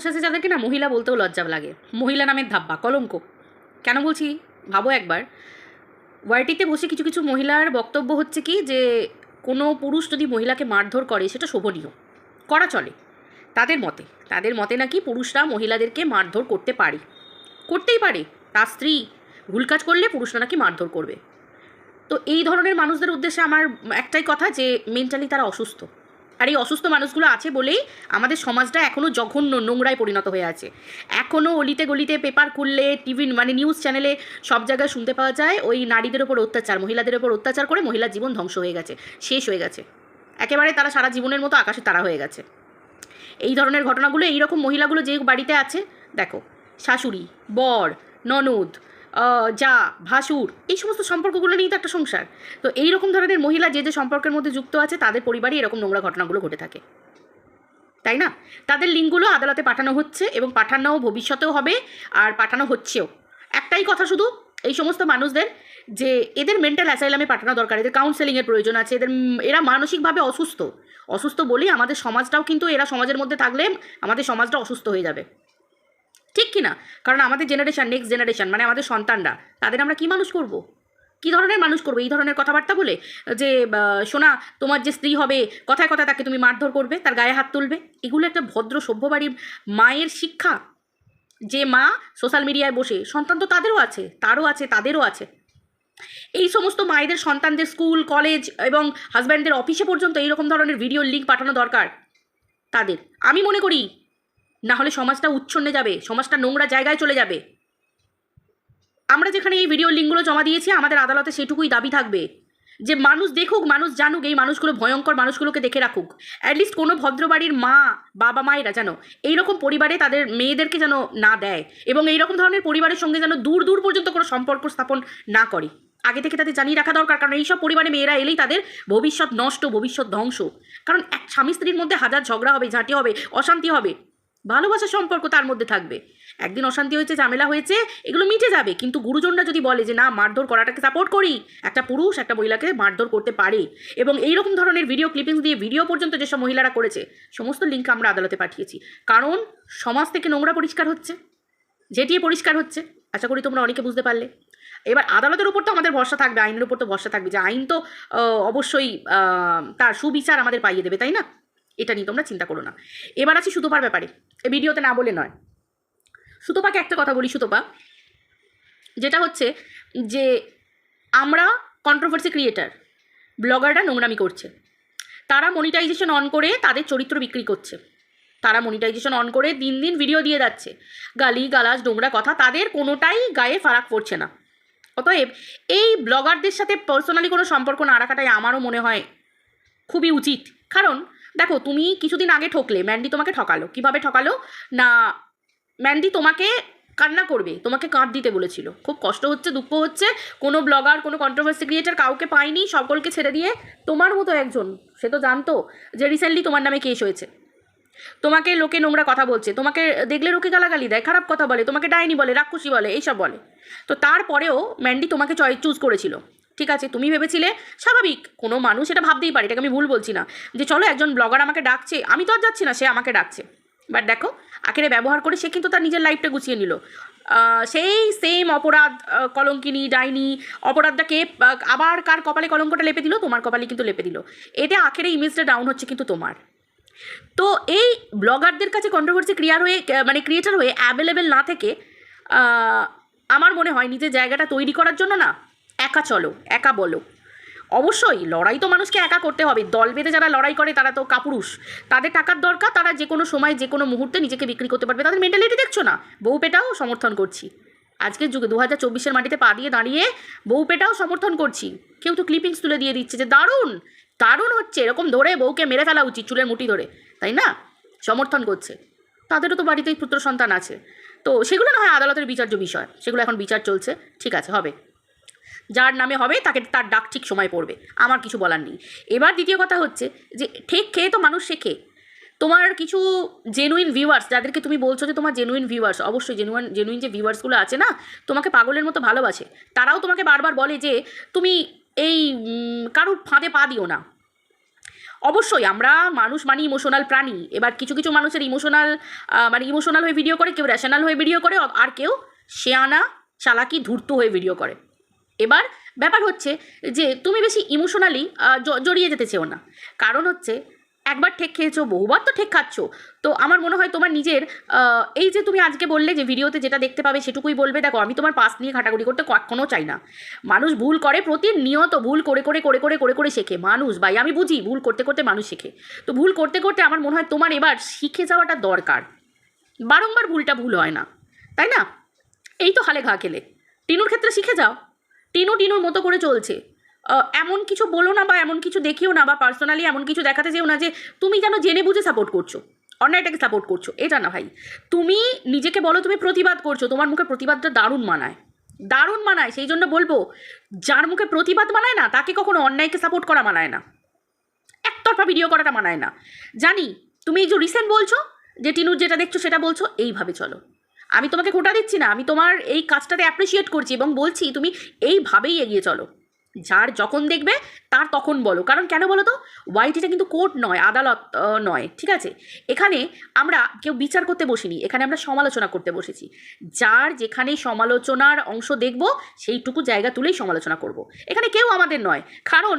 মানুষ আছে যাদেরকে না মহিলা বলতেও লজ্জা লাগে। মহিলা নামের ধাব্বা কলঙ্ক। কেন বলছি? ভাবো একবার। ওয়াইটিতে বসে কিছু কিছু মহিলার বক্তব্য হচ্ছে কি যে, কোনো পুরুষ যদি মহিলাকে মারধর করে, সেটা শোভনীয়। করা চলে। তাদের মতে তাদের মতে নাকি পুরুষরা মহিলাদেরকে মারধর করতে পারে। করতেই পারে। তার স্ত্রী ভুল কাজ করলে পুরুষরা নাকি মারধর করবে। তো এই ধরনের মানুষদের উদ্দেশ্যে আমার একটাই কথা যে, মেন্টালি তারা অসুস্থ। আর এই অসুস্থ মানুষগুলো আছে বলেই আমাদের সমাজটা এখনও জঘন্য নোংরায় পরিণত হয়ে আছে। এখনও অলিতে গলিতে পেপার খুললে, টিভি মানে নিউজ চ্যানেলে সব জায়গায় শুনতে পাওয়া যায়, ওই নারীদের ওপর অত্যাচার, মহিলাদের ওপর অত্যাচার করে মহিলার জীবন ধ্বংস হয়ে গেছে, শেষ হয়ে গেছে। একেবারে তারা সারা জীবনের মতো আকাশে তারা হয়ে গেছে। এই ধরনের ঘটনাগুলো, এইরকম মহিলাগুলো যে বাড়িতে আছে, দেখো, শাশুড়ি, বর, ননদ যা, ভাসুর, এই সমস্ত সম্পর্কগুলো নিয়েই তো একটা সংসার। তো এই রকম ধরনের মহিলা যে যে সম্পর্কের মধ্যে যুক্ত আছে, তাদের পরিবারই এরকম নোংরা ঘটনাগুলো ঘটে থাকে। তাই না? তাদের লিঙ্কগুলো আদালতে পাঠানো হচ্ছে এবং পাঠানো ভবিষ্যতেও হবে আর পাঠানো হচ্ছেও। একটাই কথা শুধু, এই সমস্ত মানুষদের যে এদের মেন্টাল অ্যাসাইলামে পাঠানো দরকার, এদের কাউন্সেলিংয়ের প্রয়োজন আছে, এদের এরা মানসিকভাবে অসুস্থ। অসুস্থ বলেই আমাদের সমাজটাও কিন্তু এরা সমাজের মধ্যে থাকলে আমাদের সমাজটা অসুস্থ হয়ে যাবে। ঠিক কি না? কারণ আমাদের জেনারেশান নেক্সট জেনারেশান মানে আমাদের সন্তানরা, তাদের আমরা কি মানুষ করব? কি ধরনের মানুষ করবে? এই ধরনের কথাবার্তা বলে যে সোনা, তোমার যে স্ত্রী হবে, কথায় কথায় তাকে তুমি মারধর করবে, তার গায়ে হাত তুলবে। এগুলো একটা ভদ্র সভ্য বাড়ির মায়ের শিক্ষা। যে মা সোশ্যাল মিডিয়ায় বসে, সন্তান তো তাদেরও আছে, তারও আছে, তাদেরও আছে। এই সমস্ত মায়েদের সন্তানদের স্কুল কলেজ এবং হাজব্যান্ডদের অফিসে পর্যন্ত এইরকম ধরনের ভিডিও লিঙ্ক পাঠানো দরকার তাদের। আমি মনে করি না হলে সমাজটা উচ্ছন্নে যাবে, সমাজটা নোংরা জায়গায় চলে যাবে। আমরা যেখানে এই ভিডিও লিঙ্কগুলো জমা দিয়েছি, আমাদের আদালতে সেটুকুই দাবি থাকবে যে মানুষ দেখুক, মানুষ জানুক, এই মানুষগুলো ভয়ঙ্কর মানুষগুলোকে দেখে রাখুক। অ্যাটলিস্ট কোনো ভদ্রবাড়ির মা, বাবা, মায়েরা যেন এইরকম পরিবারে তাদের মেয়েদেরকে যেন না দেয় এবং এইরকম ধরনের পরিবারের সঙ্গে যেন দূর দূর পর্যন্ত কোনো সম্পর্ক স্থাপন না করে। আগে থেকে তাদের জানিয়ে রাখা দরকার, কারণ এইসব পরিবারে মেয়েরা এলেই তাদের ভবিষ্যৎ নষ্ট, ভবিষ্যৎ ধ্বংস। কারণ এক স্বামী স্ত্রীর মধ্যে হাজার ঝগড়া হবে, ঝাঁটি হবে, অশান্তি হবে। ভালোবাসার সম্পর্ক তার মধ্যে থাকবে। একদিন অশান্তি হয়েছে, ঝামেলা হয়েছে, এগুলো মিটে যাবে। কিন্তু গুরুজনরা যদি বলে যে, না, মারধর করাটাকে সাপোর্ট করি। একটা পুরুষ একটা মহিলাকে মারধর করতে পারে। এবং এই রকম ধরনের ভিডিও ক্লিপিংস দিয়ে ভিডিও পর্যন্ত যেসব মহিলারা করেছে, সমস্ত লিঙ্ক আমরা আদালতে পাঠিয়েছি। কারণ সমাজ থেকে নোংরা পরিষ্কার হচ্ছে। যেটিয়ে পরিষ্কার হচ্ছে, আশা করি তোমরা অনেকে বুঝতে পারলে। এবার আদালতের উপর তো আমাদের ভরসা থাকবে, আইনের উপর তো ভরসা থাকবে যে, আইন তো অবশ্যই তার সুবিচার আমাদের পাইয়ে দেবে, তাই না? এটা নিয়ে তোমরা চিন্তা করো না। এবার আছি সুতোপার ব্যাপারে। এই ভিডিওতে না বলে নয়। সুতোপাকে একটা কথা বলি, সুতোপা। যেটা হচ্ছে যে আমরা কন্ট্রোভার্সি ক্রিয়েটার ব্লগাররা নোংরামি করছে। তারা মনিটাইজেশন অন করে তাদের চরিত্র বিক্রি করছে। তারা মনিটাইজেশন অন করে দিন দিন ভিডিও দিয়ে যাচ্ছে। গালি, গালাজ, নোংরা কথা তাদের কোনোটাই গায়ে ফারাক পড়ছে না। অতএব এই ব্লগারদের সাথে পার্সোনালি কোনো সম্পর্ক না রাখাটাই আমারও মনে হয় খুবই উচিত। কারণ দেখো, তুমি কিছুদিন আগে ঠকলে, ম্যান্ডি তোমাকে ঠকালো। কীভাবে ঠকালো? না, ম্যান্ডি তোমাকে কান্না করবে, তোমাকে কাঁদ দিতে বলেছিল। খুব কষ্ট হচ্ছে, দুঃখ হচ্ছে, কোনো ব্লগার, কোনো কন্ট্রোভার্সি ক্রিয়েটার কাউকে পায়নি, সকলকে ছেড়ে দিয়ে। তোমার মতো একজন, সে তো জানতো যে রিসেন্টলি তোমার নামে কেস হয়েছে। তোমাকে লোকে নোংরা কথা বলছে, তোমাকে দেখলে লোকে গালাগালি দেয়, খারাপ কথা বলে, তোমাকে ডাইনি বলে, রাক্ষসী বলে, এইসব বলে। তো তারপরেও ম্যান্ডি তোমাকে চয়েস চুজ করেছিল। ঠিক আছে, তুমি ভেবেছিলে স্বাভাবিক, কোনো মানুষ এটা ভাবতেই পারে, এটাকে আমি ভুল বলছি না। যে চলো একজন ব্লগার আমাকে ডাকছে, আমি তো আর যাচ্ছি না, সে আমাকে ডাকছে। বাট দেখো, আখেরে ব্যবহার করে সে কিন্তু তার নিজের লাইফটা গুছিয়ে নিল। সেই সেম অপরাধ কলঙ্কিনী, ডাইনি, অপরাধটাকে আবার কার কপালে কলঙ্কটা লেপে দিল? তোমার কপালে কিন্তু লেপে দিল। এতে আখেরে ইমেজটা ডাউন হচ্ছে কিন্তু তোমার। তো এই ব্লগারদের কাছে কন্ট্রোভার্সি ক্রিয়ার হয়ে মানে ক্রিয়েটার হয়ে অ্যাভেলেবেল না থেকে আমার মনে হয় নিজের জায়গাটা তৈরি করার জন্য না একা চলো, একা বলো। অবশ্যই, লড়াই তো মানুষকে একা করতে হবে। দল বেঁধে যারা লড়াই করে, তারা তো কাপুরুষ। তাদের টাকার দরকার, তারা যে কোনো সময়, যে কোনো মুহূর্তে নিজেকে বিক্রি করতে পারবে। তাদের মেন্টালিটি দেখছ না? বউ পেটাও সমর্থন করছি। আজকের যুগে দু হাজার চব্বিশের মাটিতে পা দিয়ে দাঁড়িয়ে বউ পেটাও সমর্থন করছি। কেউ তো ক্লিপিংস তুলে দিয়ে দিচ্ছে যে, দারুণ! দারুণ হচ্ছে! এরকম ধরে বউকে মেরে ফেলা উচিত চুলের মুঠি ধরে। তাই না? সমর্থন করছে। তাদেরও তো বাড়িতেই পুত্র সন্তান আছে। তো সেগুলো না হয় আদালতের বিচার্য বিষয়। সেগুলো এখন বিচার চলছে। ঠিক আছে, হবে। যার নামে হবে, তাকে তার ডাক ঠিক সময় পড়বে। আমার কিছু বলার নেই। এবার দ্বিতীয় কথা হচ্ছে যে, ঠেক খেয়ে তো মানুষ শেখে তোমার কিছু জেনুইন ভিউয়ার্স যাদেরকে তুমি বলছো যে তোমার জেনুইন ভিউয়ার্স অবশ্যই জেনুইন জেনুইন যে ভিউয়ার্সগুলো আছে না, তোমাকে পাগলের মতো ভালোবাসে। তারাও তোমাকে বারবার বলে যে, তুমি এই কারুর ফাঁদে পা দিও না। অবশ্যই আমরা মানুষ মানে ইমোশনাল প্রাণী। এবার কিছু কিছু মানুষের ইমোশনাল মানে ইমোশনাল হয়ে ভিডিও করে, কেউ র্যাশনাল হয়ে ভিডিও করে, আর কেউ শেয়ানা, চালাকি, ধূর্ত হয়ে ভিডিও করে। এবার ব্যাপার হচ্ছে যে তুমি বেশি ইমোশনালি জড়িয়ে যেতে চেও না। কারণ হচ্ছে, একবার ঠেক খেয়েছো, বহুবার তো ঠেক খাচ্ছ। তো আমার মনে হয় তোমার নিজের এই যে তুমি আজকে বললে যে ভিডিওতে যেটা দেখতে পাবে সেটুকুই বলবে, দেখো আমি তোমার পাস নিয়ে ঘাটাঘুটি করতে কখনো চাই না। মানুষ ভুল করে প্রতিনিয়ত ভুল করে করে করে করে করে করে শেখে। মানুষ, ভাই, আমি বুঝি ভুল করতে করতে মানুষ শেখে। তো ভুল করতে করতে আমার মনে হয় তোমার এবার শিখে যাওয়াটা দরকার। বারংবার ভুলটা ভুল হয় না। তাই না? এই তো হালে ঘা খেলে। টিনুর ক্ষেত্রে শিখে যাও। টিনু টিনুর মতো করে চলছে। এমন কিছু বলো না বা এমন কিছু দেখিও না বা পার্সোনালি এমন কিছু দেখাতে যেও না যে তুমি যেন জেনে বুঝে সাপোর্ট করছ? অন্যায়টাকে সাপোর্ট করছ, এটা না ভাই। তুমি নিজেকে বলো তুমি প্রতিবাদ করছ, তোমার মুখে প্রতিবাদটা দারুণ মানায়। দারুণ মানায়, সেই জন্য বলব, যার মুখে প্রতিবাদ মানায় না, তাকে কখনো অন্যায়কে সাপোর্ট করা মানায় না। একতরফা ভিডিও করাটা মানায় না। জানি, তুমি এই যে রিসেন্ট বলছো, যে টিনুর যেটা দেখছ সেটা বলছো, এইভাবে চলো। আমি তোমাকে খোটা দিচ্ছি না, আমি তোমার এই কাজটাতে অ্যাপ্রিসিয়েট করছি এবং বলছি, তুমি এইভাবেই এগিয়ে চলো। যার যখন দেখবে, তার তখন বলো। কারণ কেন বলো তো? ওয়াইটিটা কিন্তু কোর্ট নয়, আদালত নয়, ঠিক আছে? এখানে আমরা কেউ বিচার করতে বসিনি, এখানে আমরা সমালোচনা করতে বসেছি। যার যেখানে সমালোচনার অংশ দেখব, সেইটুকু জায়গা তুলেই সমালোচনা করব। এখানে কেউ আমাদের নয়। কারণ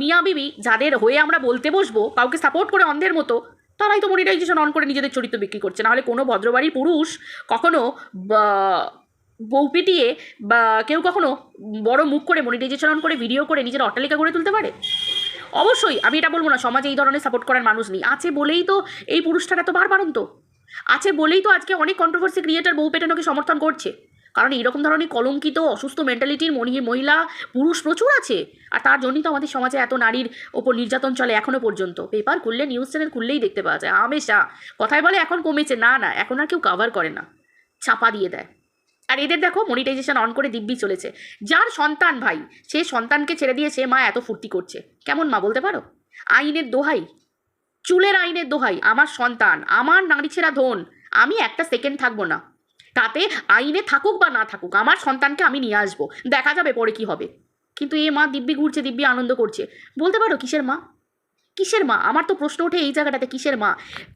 মিয়া বিবি যাদের হয়ে আমরা বলতে বসবো, কাউকে সাপোর্ট করে অন্ধের মতো তারাই তো মনিটাইজেশন অন করে নিজেদের চরিত্র বিক্রি করছে। নাহলে কোনো ভদ্রবাড়ির পুরুষ কখনো বউ পিটিয়ে, বা, কেউ কখনো বড় মুখ করে মনিটাইজেশন অন করে ভিডিও করে নিজের অট্টালিকা গড়ে তুলতে পারে? অবশ্যই, আমি এটা বলব না, সমাজে এই ধরনের সাপোর্ট করার মানুষ নেই। আছে বলেই তো এই পুরুষটার এত বারবারন্ত আছে বলেই তো আজকে অনেক কন্ট্রোভার্সি ক্রিয়েটার বউ পেটানোকে সমর্থন করছে। কারণ এইরকম ধরনের কলঙ্কিত, অসুস্থ মেন্টালিটির মনি- মহিলা, পুরুষ প্রচুর আছে। আর তার জন্যই তো আমাদের সমাজে এত নারীর ওপর নির্যাতন চলে এখনও পর্যন্ত। পেপার খুললে নিউজ চ্যানেল খুললেই দেখতে পাওয়া যায়। হামেশা কথায় বলে এখন কমেছে। না না, এখন আর কেউ কাভার করে না। ছাপা দিয়ে দেয়। আর এদের দেখো মনিটাইজেশন অন করে দিব্যি চলেছে। যার সন্তান ভাই, সে সন্তানকে ছেড়ে দিয়ে সে মা এত ফুর্তি করছে। কেমন মা বলতে পারো? আইনের দোহাই। চুলের আইনের দোহাই। আমার সন্তান, আমার নারী ছেঁড়া ধন। আমি একটা সেকেন্ড থাকব না। তাতে আইনে থাকুক বা না থাকুক, আমার সন্তানকে আমি নিয়ে আসব। দেখা যাবে পরে কি হবে। কিন্তু এ মা দিব্যি ঘুরছে, দিব্যি আনন্দ করছে। বলতে পারো কিসের মা? কিসের মা? আমার তো প্রশ্ন ওঠে এই জায়গাটাতে কিসের মা?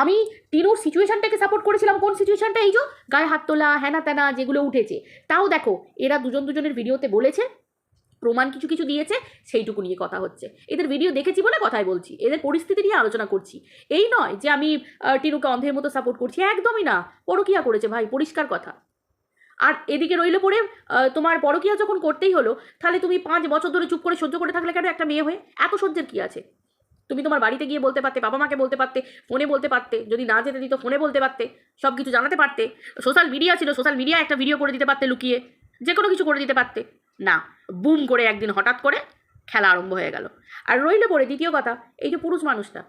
আমি তিনুর সিচুয়েশানটাকে সাপোর্ট করেছিলাম। কোন সিচুয়েশানটা এই যে গায়ে হাত তোলা হ্যানা ত্যানা যেগুলো উঠেছে। তাও দেখো, এরা দুজন দুজনের ভিডিওতে বলেছে প্রমাণ কিছু কিছু দিয়েছে, সেইটুকু নিয়ে কথা হচ্ছে। এদের ভিডিও দেখেছি বলে কথাই বলছি, এদের পরিস্থিতি নিয়ে আলোচনা করছি। এই নয় যে আমি টিনুকে অন্ধের মতো সাপোর্ট করছি, একদমই না। পরকিয়া করেছে ভাই, পরিষ্কার কথা। আর এদিকে রইলে পরে তোমার পরকিয়া যখন করতেই হলো, তাহলে তুমি পাঁচ বছর ধরে চুপ করে সহ্য করে থাকলে কেন একটা মেয়ে হয়ে? এত সহ্যের কী আছে? তুমি তোমার বাড়িতে গিয়ে বলতে পারতে, বাবা মাকে বলতে পারতে, ফোনে বলতে পারতে, যদি না যেতে দিত ফোনে বলতে পারতে সব কিছু জানাতে পারতে সোশ্যাল মিডিয়া ছিল সোশ্যাল মিডিয়া একটা ভিডিও করে দিতে পারতে লুকিয়ে যে কোনো কিছু করে দিতে পারতে। না, বুম করে একদিন হঠাৎ করে খেলা আরম্ভ হয়ে গেল। আর রইলে পরে দ্বিতীয় কথা, এই যে পুরুষ মানুষটা,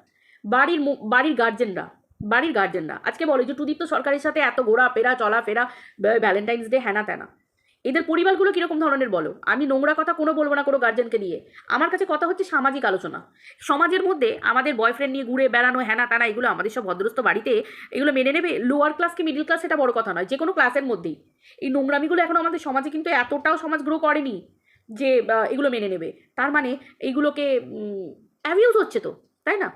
বাড়ির বাড়ির গার্জেনরা বাড়ির গার্জেনরা আজকে বলে যে টুদীপ্ত সরকারের সাথে এত ঘোরা ফেরা চলা ফেরা ভ্যালেন্টাইন্স ডে হ্যানা ত্যানা এদের পরিবারগুলো কীরকম ধরনের বলো? আমি নোংরা কথা কোনো বলব না কোনো গার্জেনকে নিয়ে। আমার কাছে কথা হচ্ছে সামাজিক আলোচনা। সমাজের মধ্যে আমাদের বয়ফ্রেন্ড নিয়ে ঘুরে বেড়ানো হ্যানা টানা এগুলো আমাদের সব ভদ্রস্থ বাড়িতে এগুলো মেনে নেবে? লোয়ার ক্লাস কি মিডিল ক্লাস সেটা বড় কথা নয় যে কোনো ক্লাসের মধ্যেই। এই নোংরামিগুলো এখন আমাদের সমাজে কিন্তু এতটাও সমাজ গ্রো করেনি যে এগুলো মেনে নেবে। তার মানে এইগুলোকে অ্যাবিউজ হচ্ছে তো, তাই না?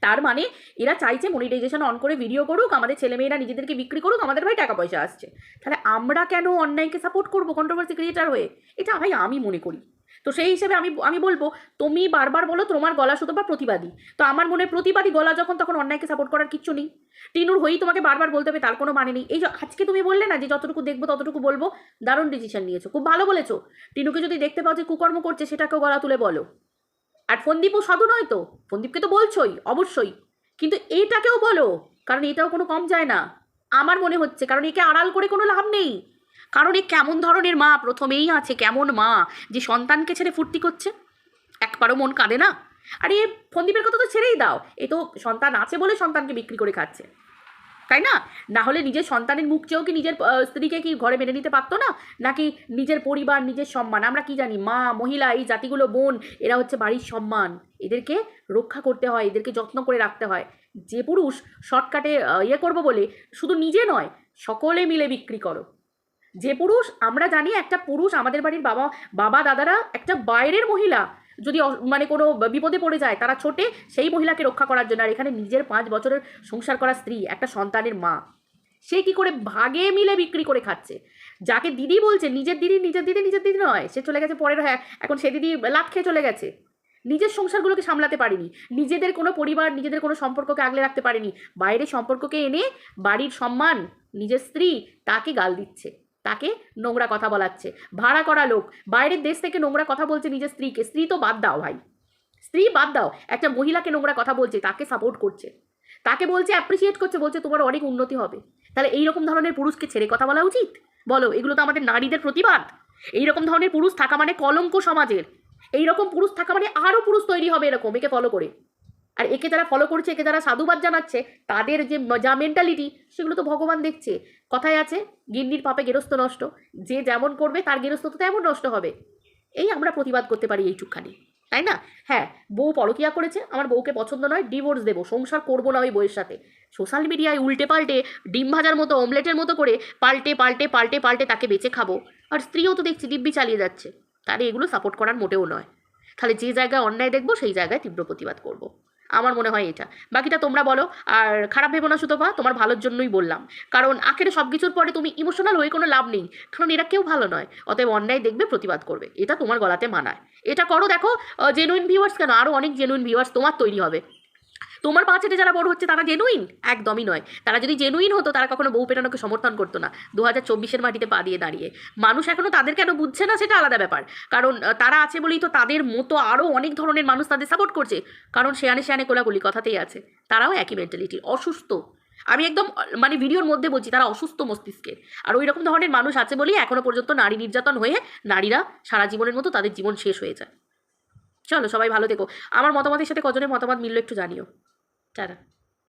তার মানে এরা চাইছে মনিটাইজেশন অন করে ভিডিও করুক, আমাদের ছেলেমেয়েরা নিজেদেরকে বিক্রি করুক, আমাদের ভাই টাকা পয়সা আসছে। তাহলে আমরা কেন অন্যায়কে সাপোর্ট করব কন্ট্রোভার্সি ক্রিয়েটার হয়ে? এটা ভাই আমি মনে করি। তো সেই হিসেবে আমি আমি বলব, তুমি বারবার বলো তোমার গলা শুধু বা প্রতিবাদী। তো আমার মনে প্রতিবাদী গলা যখন তখন অন্যায়কে সাপোর্ট করার কিচ্ছু নেই। টিনুর হয়েই তোমাকে বারবার বলতে হবে, তার কোনো মানে নেই। এই যে আজকে তুমি বললে না যে যতটুকু দেখব ততটুকু বলব, দারুণ ডিসিশন নিয়েছো। খুব ভালো বলেছ। টিনুকে যদি দেখতে পাও যে কুকর্ম করছে, সেটাকেও গলা তুলে বলো। আর ফন্দীপও সাধু নয় তো? ফন্দীপকে তো বলছই, অবশ্যই। কিন্তু এইটাকেও বলো, কারণ এটাও কোনো কম যায় না। আমার মনে হচ্ছে, কারণ একে আড়াল করে কোনো লাভ নেই। কারণ এ কেমন ধরনের মা, প্রথমেই আছে কেমন মা, যে সন্তানকে ছেড়ে ফুর্তি করছে। একবারও মন কাঁদে না। আর এ ফন্দীপের কথা তো ছেড়েই দাও। এ তো সন্তান আছে বলে সন্তানকে বিক্রি করে খাচ্ছে। তাই না? না হলে নিজের সন্তানের মুখ চেয়েও কি নিজের স্ত্রীকে কি ঘরে মেনে নিতে পারতো না? নাকি নিজের পরিবার, নিজের সম্মান? আমরা কি জানি? মা, মহিলা, এই জাতিগুলো, বোন, এরা হচ্ছে বাড়ির সম্মান। এদেরকে রক্ষা করতে হয়, এদেরকে যত্ন করে রাখতে হয়। যে পুরুষ শর্টকাটে ইয়ে করব বলে শুধু নিজে নয়, সকলে মিলে বিক্রি করো। যে পুরুষ, আমরা জানি একটা পুরুষ আমাদের বাড়ির বাবা বাবা, দাদারা একটা বাইরের মহিলা। যদি মানে কোনো বিপদে পড়ে যায়, তারা ছোটে, সেই মহিলাকে রক্ষা করার জন্য। আর এখানে নিজের পাঁচ বছরের সংসার করা স্ত্রী, একটা সন্তানের মা। সে কি করে ভাগে মিলে বিক্রি করে খাচ্ছে? যাকে দিদি বলছে, নিজের দিদি নিজের দিদি নিজের দিদি নয়, সে চলে গেছে পরের হ্যাঁ এখন সে দিদি লাভ খেয়ে চলে গেছে। নিজের সংসারগুলোকে সামলাতে পারেনি। নিজেদের কোনো পরিবার, নিজেদের কোনো সম্পর্ককে আগলে রাখতে পারেনি। বাইরের সম্পর্ককে এনে বাড়ির সম্মান, নিজের স্ত্রী, তাকে গাল দিচ্ছে। তাকে নোংরা কথা বলাচ্ছে। ভাড়া করা লোক। বাইরের দেশ থেকে নোংরা কথা বলছে নিজের স্ত্রীকে। স্ত্রী তো বাদ দাও ভাই। স্ত্রী বাদ দাও। একটা মহিলাকে নোংরা কথা বলছে, তাকে সাপোর্ট করছে। তাকে বলছে অ্যাপ্রিসিয়েট করছে, বলছে, তোমার অনেক উন্নতি হবে। তাহলে এইরকম ধরনের পুরুষকে ছেড়ে কথা বলা উচিত? বলো, এগুলো তো আমাদের নারীদের প্রতিবাদ। এইরকম ধরনের পুরুষ থাকা মানে কলঙ্ক সমাজের। এইরকম পুরুষ থাকা মানে আরও পুরুষ তৈরি হবে এরকম, একে ফলো করে। আর একে যারা ফলো করছে, একে যারা সাধুবাদ জানাচ্ছে, তাদের যে যা মেন্টালিটি সেগুলো তো ভগবান দেখছে। কথায় আছে, গিন্নির পাপে গেরস্ত নষ্ট, যে যেমন করবে, তার গেরস্ত তো তেমন নষ্ট হবে। এই আমরা প্রতিবাদ করতে পারি এইটুকখানি তাই না? হ্যাঁ বউ পরকিয়া করেছে, আমার বউকে পছন্দ নয় ডিভোর্স দেবো, সংসার করব না ওই বউয়ের সাথে। সোশ্যাল মিডিয়ায় উল্টে পাল্টে, ডিম ভাজার মতো অমলেটের মতো করে পাল্টে পাল্টে পাল্টে পাল্টে তাকে বেঁচে খাব। আর স্ত্রীও তো দেখছি দিব্যি চালিয়ে যাচ্ছে। তাহলে এগুলো সাপোর্ট করার মোটেও নয়। তাহলে যে জায়গায় অন্যায় দেখব, সেই জায়গায় তীব্র প্রতিবাদ করব। আমার মনে হয় এটা। বাকিটা তোমরা বলো, আর খারাপ ভেবো না সুতপা, তোমার ভালোর জন্যই বললাম। কারণ আখেরে সব কিছুর পরে তুমি ইমোশনাল হয়ে কোনো লাভ নেই, কারণ এরা কেউ ভালো নয়। অতএব অন্যায় দেখবে, প্রতিবাদ করবে। এটা তোমার গলাতে মানায়। এটা করো, দেখো জেনুইন ভিউয়ার্স কেন? আরও অনেক জেনুইন ভিউয়ার্স তোমার তৈরি হবে। তোমার পাঁচেটে যারা বড় হচ্ছে, তারা জেনুইন একদমই নয়। তারা যদি জেনুইন হতো, তারা কখনো বউ পেটানোকে সমর্থন করতো না। দু হাজার চব্বিশের মাটিতে পা দিয়ে দাঁড়িয়ে। মানুষ এখনও তাদের কেন বুঝছে না, সেটা আলাদা ব্যাপার। কারণ তারা আছে বলেই তো তাদের মতো আরও অনেক ধরনের মানুষ তাদের সাপোর্ট করছে। কারণ সেয়ানে সেয়ানে কোলাগুলি কথাতেই আছে। তারাও একই মেন্টালিটির অসুস্থ। আমি একদম মানে ভিডিওর মধ্যে বলছি, তারা অসুস্থ মস্তিষ্কের। আর ওই রকম ধরনের মানুষ আছে বলেই এখনও পর্যন্ত নারী নির্যাতন হয়ে নারীরা সারা জীবনের মতো তাদের জীবন শেষ হয়ে যায়। চলো, সবাই ভালো থেকো। আমার মতামতের সাথে কজনের মতামত মিললো একটু জানিও। Claro.